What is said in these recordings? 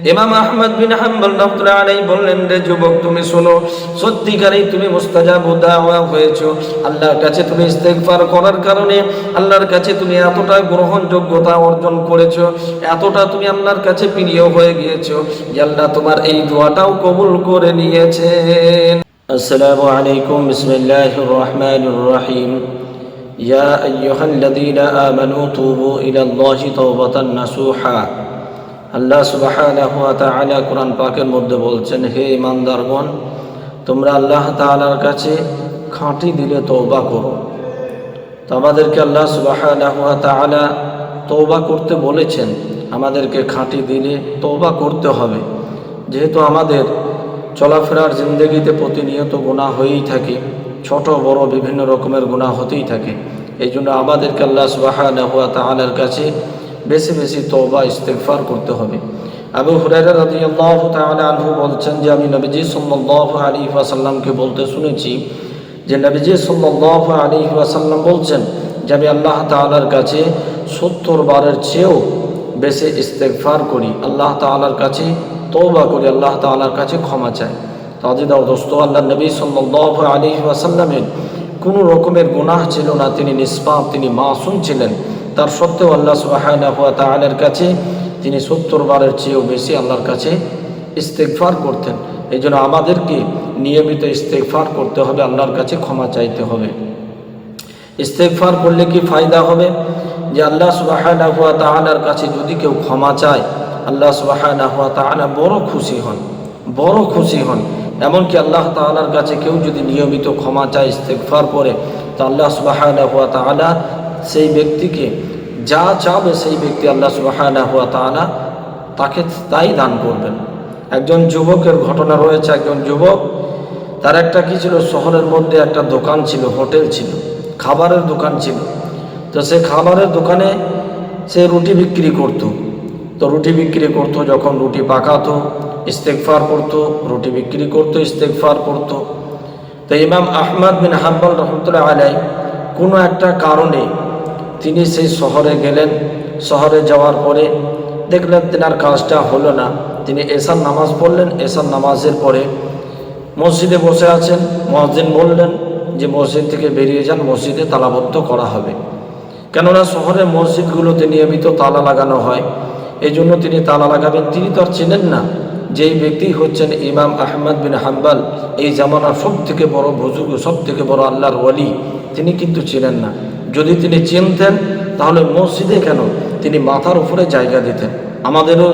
ইমাম আহমদ বিন হাম্বল রহমতুল্লাহ আলাই বললেন রে যুবক তুমি শোনো সত্যিকারেই তুমি মুস্তাজাব দাওয়া হয়েছো আল্লাহর কাছে তুমি ইস্তেগফার করার কারণে আল্লাহর কাছে তুমি এতটা গ্রহণযোগ্যতা অর্জন করেছো এতটা তুমি আল্লাহর কাছে প্রিয় হয়ে গিয়েছো যে আল্লাহ তোমার এই দোয়াটাও কবুল করে নিয়েছেন আসসালামু আলাইকুম বিসমিল্লাহির রহমানির রহিম يا أيها الذين آمنوا توبوا إلى الله توبة نصوحا আল্লাহ সুবহানাহু ওয়া তাআলা কোরআন পাকের মধ্যে বলছেন, হে ইমানদারগণ, তোমরা আল্লাহ তাআলার কাছে খাঁটি দিলে তৌবা করো। তো আমাদেরকে আল্লাহ তাআলা তওবা করতে বলেছেন, আমাদেরকে খাঁটি দিলে তৌবা করতে হবে। যেহেতু আমাদের চলাফেরার জিন্দগিতে প্রতিনিয়ত গুনাহ হয়েই থাকে, ছোট, বড়, বিভিন্ন রকমের গুনাহ হতেই থাকে। এই জন্য আমাদেরকে আল্লাহ সুবহানাহু ওয়া তাআলার কাছে বেশি বেশি তওবা, ইস্তেগফার করতে হবে। আবু হুরায়রা রাদিয়াল্লাহু তাআলা আনহু বলছেন যে, আমি নবীজি সাল্লাল্লাহু আলাইহি ওয়াসাল্লামকে বলতে শুনেছি যে, নবীজি সাল্লাল্লাহু আলাইহি ওয়াসাল্লাম বলছেন যে, আমি আল্লাহ তাআলার কাছে সত্তর বারের চেয়েও বেশি ইস্তেগফার করি। আল্লাহ তাআলার কাছে তওবা করি, আল্লাহ তাআলার কাছে ক্ষমা চাই। তাজিদাও দোস্ত আল্লাহ নবী সাল্লাল্লাহু আলাইহি ওয়াসাল্লামের কোনো রকমের গুনাহ ছিল না, তিনি নিষ্পাপ, তিনি মাসুম ছিলেন। তার সত্ত্বেও আল্লাহ সুবহানাহু ওয়া তাআলার কাছে তিনি সত্তর বারের চেয়েও বেশি আল্লাহর কাছে ইস্তেগফার করতেন। এই জন্য আমাদেরকে নিয়মিত ইস্তেগফার করতে হবে, আল্লাহর কাছে ক্ষমা চাইতে হবে। ইস্তেগফার করলে কি ফায়দা হবে? যে আল্লাহ ওয়া তাআলার কাছে যদি কেউ ক্ষমা চায়, আল্লাহ সুবহানাহু ওয়া তাআলা বড় খুশি হন, বড় খুশি হন। এমনকি আল্লাহ তাআলার কাছে কেউ যদি নিয়মিত ক্ষমা চায়, ইস্তেগফার করে, তো আল্লাহ সুবহানাহু ওয়া তাআলা সেই ব্যক্তিকে, যা চাবে সেই ব্যক্তি আল্লাহ সুবহানাহু ওয়া তাআলা তাকে তাই দান করবেন। একজন যুবকের ঘটনা রয়েছে, একজন যুবক, তার একটা কি ছিল, শহরের মধ্যে একটা দোকান ছিল, হোটেল ছিল, খাবারের দোকান ছিল। তো সে খাবারের দোকানে সে রুটি বিক্রি করত। তো রুটি বিক্রি করত, যখন রুটি পাকাতো ইস্তেকফার করতো রুটি বিক্রি করতো ইস্তেকফার করতো তো ইমাম আহমদ বিন হাম্বল রহমতুল্লাহ আলাই কোনো একটা কারণে তিনি সেই শহরে গেলেন। শহরে যাওয়ার পরে দেখলেন তেনার কাজটা হলো না। তিনি এসার নামাজ পড়লেন। এসার নামাজের পরে মসজিদে বসে আছেন। মসজিদ বললেন যে, মসজিদ থেকে বেরিয়ে যান। মসজিদে তালাবদ্ধ করা হবে। কেননা শহরের মসজিদগুলোতে নিয়মিত তালা লাগানো হয়। এই জন্য তিনি তালা লাগাবেন। তিনি তো আর চেনেন না যেই ব্যক্তি হচ্ছেন ইমাম আহমদ বিন হাম্বাল। এই জামানার সব থেকে বড় বুজুর্গ সব থেকে বড় আল্লাহর ওয়ালি। তিনি কিন্তু চিনেন না। যদি তিনি চিনতেন, তাহলে মসজিদে কেন তিনি মাথার উপরে জায়গা দিতেন? আমাদেরও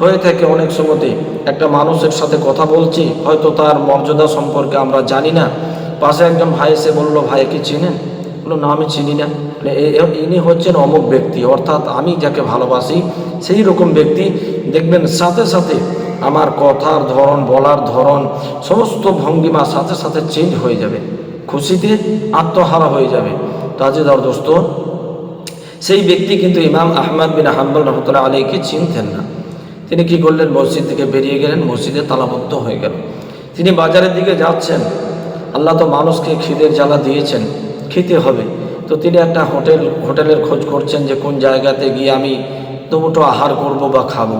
হয়ে থাকে অনেক সময়তে একটা মানুষের সাথে কথা বলছি, হয়তো তার মর্যাদা সম্পর্কে আমরা জানি না। পাশে একজন ভাই এসে বলল, ভাই, কি চিনেন? বলল, না, আমি চিনি না। এ- ইনি হচ্ছেন অমুক ব্যক্তি, অর্থাৎ আমি যাকে ভালোবাসি, সেই রকম ব্যক্তি। দেখবেন, সাথে সাথে আমার কথার ধরন, বলার ধরন, সমস্ত ভঙ্গিমা সাথে সাথে চেঞ্জ হয়ে যাবে। খুশিতে আত্মহারা হয়ে যাবে। তাজেদার দোস্ত, সেই ব্যক্তি কিন্তু ইমাম আহমদ বিন হাম্বল রহমতুল্লাহ আলীকে চিনতেন না। তিনি কি করলেন? মসজিদ থেকে বেরিয়ে গেলেন, মসজিদে তালাবদ্ধ হয়ে গেল। তিনি বাজারের দিকে যাচ্ছেন। আল্লাহ তো মানুষকে খিদের জ্বালা দিয়েছেন, খেতে হবে। তো তিনি একটা হোটেল, হোটেলের খোঁজ করছেন যে কোন জায়গাতে গিয়ে আমি দুমুটো আহার করব বা খাব।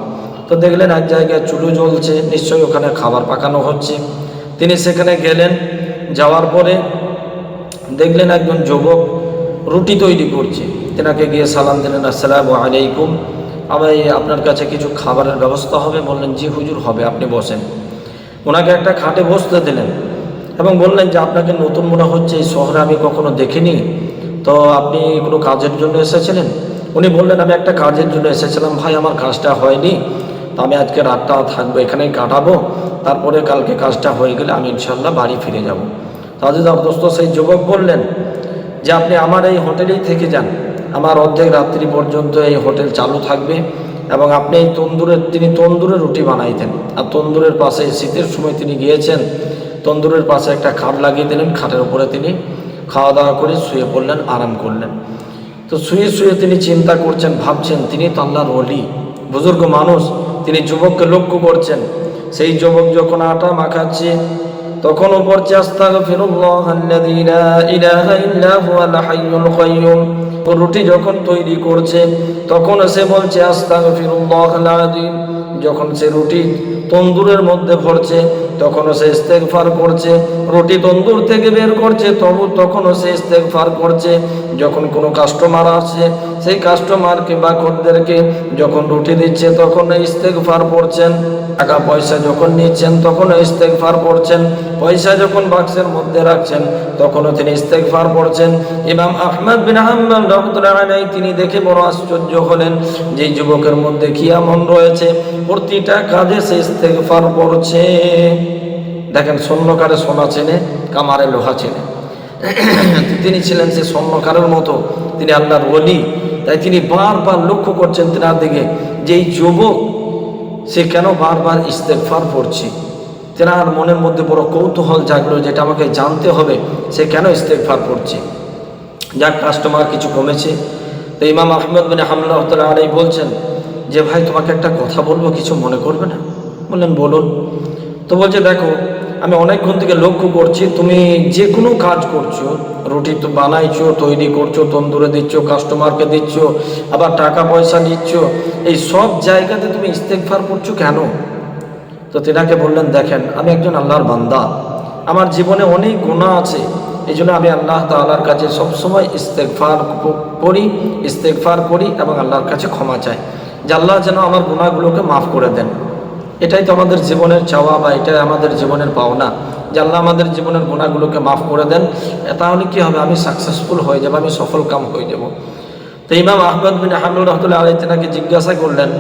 তো দেখলেন এক জায়গায় চুলো জ্বলছে, নিশ্চয়ই ওখানে খাবার পাকানো হচ্ছে। তিনি সেখানে গেলেন, যাওয়ার পরে দেখলেন একজন যুবক রুটি তৈরি করছে। তেনাকে গিয়ে সালাম দিলেন, আসসালামু আলাইকুম। আমার আপনার কাছে কিছু খাবারের ব্যবস্থা হবে? বললেন, জি হুজুর, হবে, আপনি বসেন। ওনাকে একটা খাটে বসতে দিলেন এবং বললেন যে, আপনাকে নতুন মনে হচ্ছে, এই শহরে আমি কখনো দেখিনি। তো আপনি কোনো কাজের জন্য এসেছিলেন? উনি বললেন, আমি একটা কাজের জন্য এসেছিলাম। ভাই, আমার কাজটা হয়নি। তো আমি আজকে রাতটা থাকব, এখানেই কাটাবো। তারপরে কালকে কাজটা হয়ে গেলে আমি ইনশাল্লাহ বাড়ি ফিরে যাব। তাদের দোস্ত, সেই যুবক বললেন যে আপনি আমার এই হোটেলেই থেকে যান। আমার অর্ধেক রাত্রি পর্যন্ত এই হোটেল চালু থাকবে এবং আপনি এই তন্দুরের তিনি তন্দুরে রুটি বানাইতেন। আর তন্দুরের পাশে শীতের সময় তিনি গিয়েছেন, তন্দুরের পাশে একটা খাট লাগিয়ে দিলেন, খাটের উপরে তিনি খাওয়া দাওয়া করে শুয়ে পড়লেন, আরাম করলেন। তো শুয়ে শুয়ে তিনি চিন্তা করছেন, ভাবছেন, তিনি তো আল্লাহর অলি বুজুর্গ মানুষ, তিনি যুবককে লক্ষ্য করছেন। সেই যুবক যখন আটা মাখাচ্ছে তখন উপর রুটি যখন তৈরি করছে তখন সে বলছে আস্তাগ ফিরুল্লাহ যখন সে রুটি তন্দুরের মধ্যে ভরছে, তখনও সে ইস্তেগফার করছে। রুটি তন্দুর থেকে বের করছে, তবু তখনও সে ইস্তেগফার করছে। যখন কোনো কাস্টমার আসে, সেই কাস্টমারকে বা খদ্দেরকে যখন রুটি দিচ্ছে তখন ইস্তেগফার পড়ছেন টাকা পয়সা যখন নিচ্ছেন, তখনও ইস্তেগফার পড়ছেন পয়সা যখন বাক্সের মধ্যে রাখছেন, তখনও তিনি ইস্তেগফার পড়ছেন ইমাম আহমদ বিন হাম্বাল রহমতুল্লাহ তিনি দেখে বড় আশ্চর্য হলেন যে যুবকের মধ্যে কি এমন রয়েছে। প্রতিটা কাজে সে ইস্তেগফার পড়ছে। দেখেন স্বর্ণকারে সোনা চেনে, কামারে লোহা চেনে। তিনি ছিলেন সে স্বর্ণকারের মতো, তিনি আল্লাহর ওলি। তাই তিনি বারবার লক্ষ্য করছেন তেনার দিকে যে এই যুবক, সে কেন বারবার ইস্তেকফার পড়ছে? তেনার মনের মধ্যে বড় কৌতূহল জাগলো যেটা আমাকে জানতে হবে, সে কেন ইস্তেকফার পড়ছে? যাক কাস্টমার কিছু কমেছে। তো ইমাম আহমদ বিন হামলা আলাই বলছেন যে, ভাই, তোমাকে একটা কথা বলব, কিছু মনে করবে না? বললেন, বলুন। তো বলছে, দেখো, আমি অনেকক্ষণ থেকে লক্ষ্য করছি, তুমি যে কোনো কাজ করছ, রুটি তো বানাইছো, তৈরি করছ, তন্দুরে দিচ্ছ, কাস্টমারকে দিচ্ছ, আবার টাকা পয়সা নিচ্ছ, এই সব জায়গাতে তুমি ইস্তেকফার করছ কেন? তো তেনাকে বললেন, দেখেন, আমি একজন আল্লাহর বান্দা। আমার জীবনে অনেক গুণা আছে এই জন্য আমি আল্লাহ তাল্লাহর কাছে সবসময় ইস্তেকফার করি ইস্তেকফার করি এবং আল্লাহর কাছে ক্ষমা চাই। যে আল্লাহ যেন আমার গুণাগুলোকে মাফ করে দেন। এটাই তো আমাদের জীবনের চাওয়া বা এটাই আমাদের জীবনের পাওনা। যে আল্লাহ আমাদের জীবনের গুণাগুলোকে মাফ করে দেন তাহলে কি হবে? আমি সাকসেসফুল হয়ে যাব, আমি সফল কাম হয়ে যাব। তো ইমাম আহমদ বিন আহমদ রহমতুল্লাহ আলাই তেনাকে জিজ্ঞাসা করলেন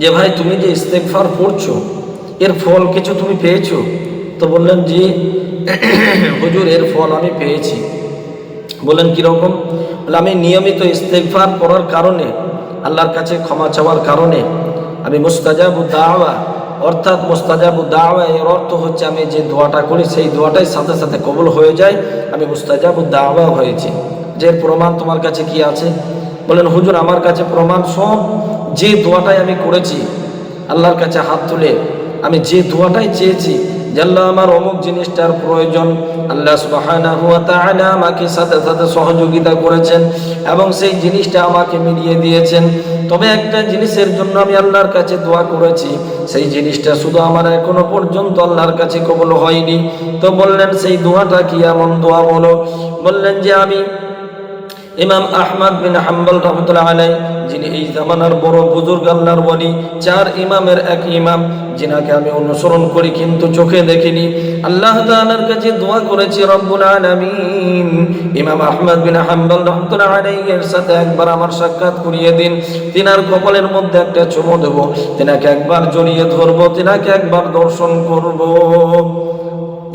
যে, ভাই, তুমি যে ইস্তেকফার পড়ছো, এর ফল কিছু তুমি পেয়েছ? তো বললেন যে হুজুর, এর ফল আমি পেয়েছি। বললেন কীরকম বলে আমি নিয়মিত ইস্তেকফার করার কারণে, আল্লাহর কাছে ক্ষমা চাওয়ার কারণে আমি মুস্তাজাবু দাওয়া, অর্থাৎ মুস্তাজাবু দাওয়া, এর অর্থ হচ্ছে আমি যে দোয়াটা করি, সেই দোয়াটাই সাথে সাথে কবুল হয়ে যায়, আমি মুস্তাজাবু দাওয়া হয়েছি। যে প্রমাণ তোমার কাছে কি আছে? বলেন, হুজুর, আমার কাছে প্রমাণ সব যে দোয়াটাই আমি করেছি, আল্লাহর কাছে হাত তুলে, আমি যে দোয়াটাই চেয়েছি যে আমার অমুক জিনিসটার প্রয়োজন, আল্লাহ সুবহানাহু ওয়া তাআলা আমাকে সাথে সাথে সহযোগিতা করেছেন এবং সেই জিনিসটা আমাকে মিলিয়ে দিয়েছেন। তবে একটা জিনিসের জন্য আমি আল্লাহর কাছে দোয়া করেছি, সেই জিনিসটা শুধু আমার এখনও পর্যন্ত আল্লাহর কাছে কবল হয়নি। তো বললেন, সেই দোয়াটা কি এমন দোয়া বলো বললেন যে আমি ইমাম আহমদ বিন হাম্বল রহমতুল্লাহ আলাই যিনি এই জামানার বড় বুজুর্গ আল্লাহর বলি চার ইমামের এক ইমাম, যিনাকে আমি অনুসরণ করি কিন্তু চোখে দেখিনি। আল্লাহ তাআলার কাছে দোয়া করেছি, রব্বুল আলামিন। ইমাম আহমদ বিন হাম্বল রহমতুল্লাহ এর সাথে একবার আমার সাক্ষাৎ করিয়ে দিন। তিনার কপালের মধ্যে একটা চুমো দেবো, তিনাকে একবার জড়িয়ে ধরবো, তিনাকে একবার দর্শন করব।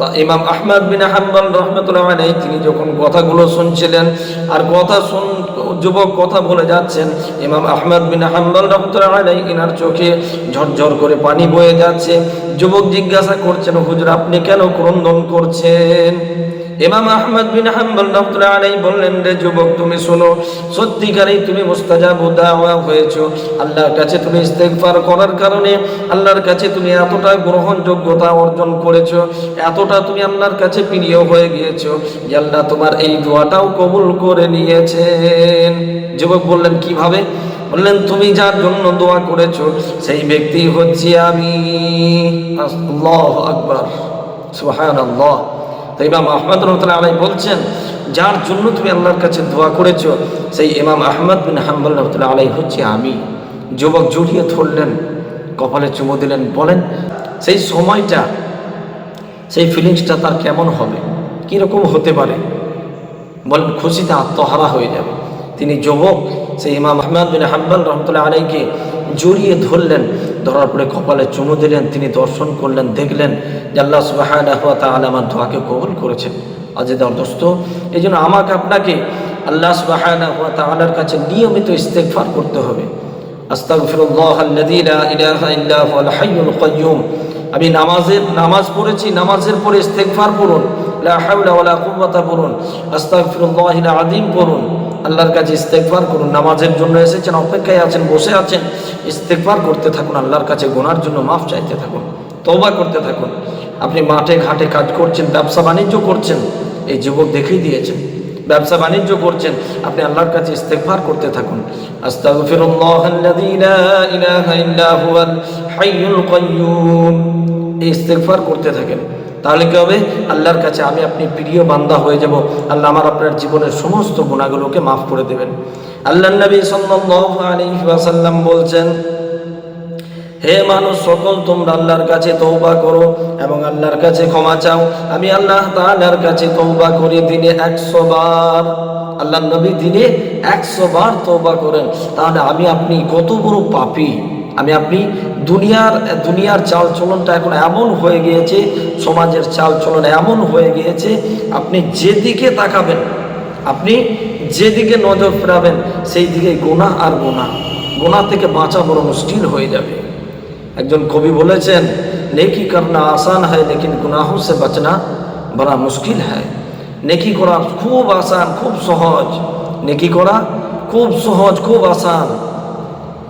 তা ইমাম আহমদ বিন হাম্বল রহমতুল্লাহ তিনি যখন কথাগুলো শুনছিলেন আর কথা শুন, যুবক কথা বলে যাচ্ছেন, ইমাম আহমদ বিন হাম্বল রহমতুল্লাহ ইনার চোখে ঝরঝর করে পানি বয়ে যাচ্ছে। যুবক জিজ্ঞাসা করছেন, হুজুর, আপনি কেন ক্রন্দন করছেন? ইমাম আহমদ বিন হাম্বল রহমতুল্লাহ আলাই বললেন, রে যুবক, তুমি শোনো, সত্যিকারেই তুমি মুস্তাজাবু দাওয়া হয়েছো। আল্লাহর কাছে তুমি ইস্তেগফার করার কারণে আল্লাহর কাছে তুমি এতটা গ্রহণযোগ্যতা অর্জন করেছ, এতটা তুমি আল্লাহর কাছে প্রিয় হয়ে গিয়েছো যে আল্লাহ তোমার এই দোয়াটাও কবুল করে নিয়েছেন। যুবক বললেন, কীভাবে? বললেন, তুমি যার জন্য দোয়া করেছ, সেই ব্যক্তি হচ্ছে আমি। আল্লাহ আকবার। সুবহানাল্লাহ। তো ইমাম আহমদ রহমতুল্লাহ আলাই বলছেন, যার জন্য তুমি আল্লাহর কাছে দোয়া করেছ, সেই ইমাম আহমদ বিন হাম্বাল রহমতুল্লাহ আলাই হচ্ছে আমি। যুবক জড়িয়ে ধরলেন, কপালে চুমো দিলেন, বলেন, সেই সময়টা, সেই ফিলিংসটা তার কেমন হবে? কীরকম হতে পারে? বলেন, খুশিতে আত্মহারা হয়ে যাবে। তিনি যুবক, সেই ইমাম আহমদ বিন হাম্বল রহমতুল্লাহ আলাইকে জড়িয়ে ধরলেন, ধরার পরে কপালে চুমু দিলেন, তিনি দর্শন করলেন, দেখলেন যে আল্লাহ সুবাহ আমার দোয়াকে কবুল করেছেন। আজ দেওয়ার দোস্ত এই জন্য আমাকে আপনাকে আল্লাহ সুবাহ তালার কাছে নিয়মিত ইস্তেকফার করতে হবে। আমি নামাজের, নামাজ পড়েছি, নামাজের পরে ইস্তেগফার পড়ুন পড়ুন, আস্তাগফিরুল্লাহিল আযীম পড়ুন। আল্লাহর কাছে ইস্তেগফার করুন। নামাজের জন্য এসেছেন, অপেক্ষায় আছেন, বসে আছেন। ইস্তেগফার করতে থাকুন, আল্লাহর কাছে গোনার জন্য মাফ চাইতে থাকুন, তওবা করতে থাকুন। আপনি মাঠে ঘাটে কাজ করছেন, ব্যবসা বাণিজ্য করছেন, এই যুবক দেখেই দিয়েছেন। ব্যবসা বাণিজ্য করছেন, আপনি আল্লাহর কাছে ইস্তেগফার করতে থাকুন। এই ইস্তেগফার করতে থাকেন। তাহলে কি হবে? আল্লাহর কাছে আমি আপনি প্রিয় বান্দা হয়ে যাব। আল্লাহ আমার আপনার জীবনের সমস্ত গুণাগুলোকে মাফ করে দেবেন। আল্লাহ নবী আলাইহি বলছেন, হে মানুষ, সকল তোমরা আল্লাহর কাছে তৌবা করো এবং আল্লাহর কাছে ক্ষমা চাও। আমি আল্লাহ তাআলার কাছে তৌবা করি দিনে একশো বার। আল্লাহ নবী দিনে একশো বার তৌবা করেন। তাহলে আমি আপনি কত বড় পাপী? আমি আপনি দুনিয়ার দুনিয়ার চাল চলনটা এখন এমন হয়ে গিয়েছে, সমাজের চাল চলন এমন হয়ে গিয়েছে, আপনি যেদিকে তাকাবেন, আপনি যেদিকে নজর ফেরাবেন, সেই দিকে গোনা আর গোনা। গোনা থেকে বাঁচা বড় মুশকিল হয়ে যাবে। একজন কবি বলেছেন, নেকি করনা আসান হয়, লেকিন গুনাহ সে বাঁচনা বড় মুশকিল হয়। নেকি করা খুব আসান, খুব সহজ। নেকি করা খুব সহজ, খুব আসান।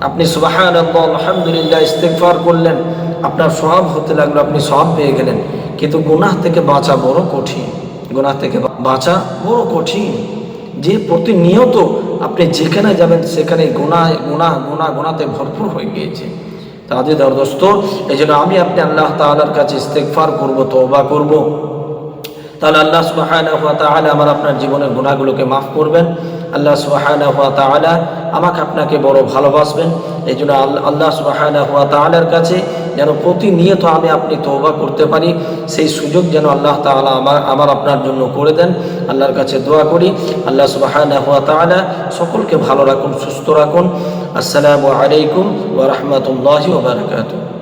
আপনি সুবাহান আলহামদুলিল্লাহ, ইস্তেগফার করলেন, আপনার সব হতে লাগল, আপনি সব পেয়ে গেলেন। কিন্তু গুনাহ থেকে বাঁচা বড় কঠিন। গুনাহ থেকে বাঁচা বড় কঠিন। যে প্রতিনিয়ত আপনি যেখানে যাবেন, সেখানে গুনাহ গুনাহ গুনাহ, গুনাতে ভরপুর হয়ে গিয়েছে। তাদের দরদস্ত এই জন্য আমি আপনি আল্লাহ তাআলার কাছে ইস্তেগফার করব, তওবা করব। তাহলে আল্লাহ তাআলা আমার আপনার জীবনের গুণাগুলোকে মাফ করবেন। আল্লাহ তাআলা আমাকে আপনাকে বড় ভালোবাসবেন। এই জন্য আল- আল্লাহ তাআলার কাছে যেন প্রতিনিয়ত আমি আপনি তওবা করতে পারি, সেই সুযোগ যেন আল্লাহ তাআলা আমার আমার আপনার জন্য করে দেন। আল্লাহর কাছে দোয়া করি। আল্লাহ সুবহানাহু ওয়া তাআলা সকলকে ভালো রাখুন, সুস্থ রাখুন। আসসালামু আলাইকুম ওয়া রাহমাতুল্লাহি ওয়া বারাকাতুহু।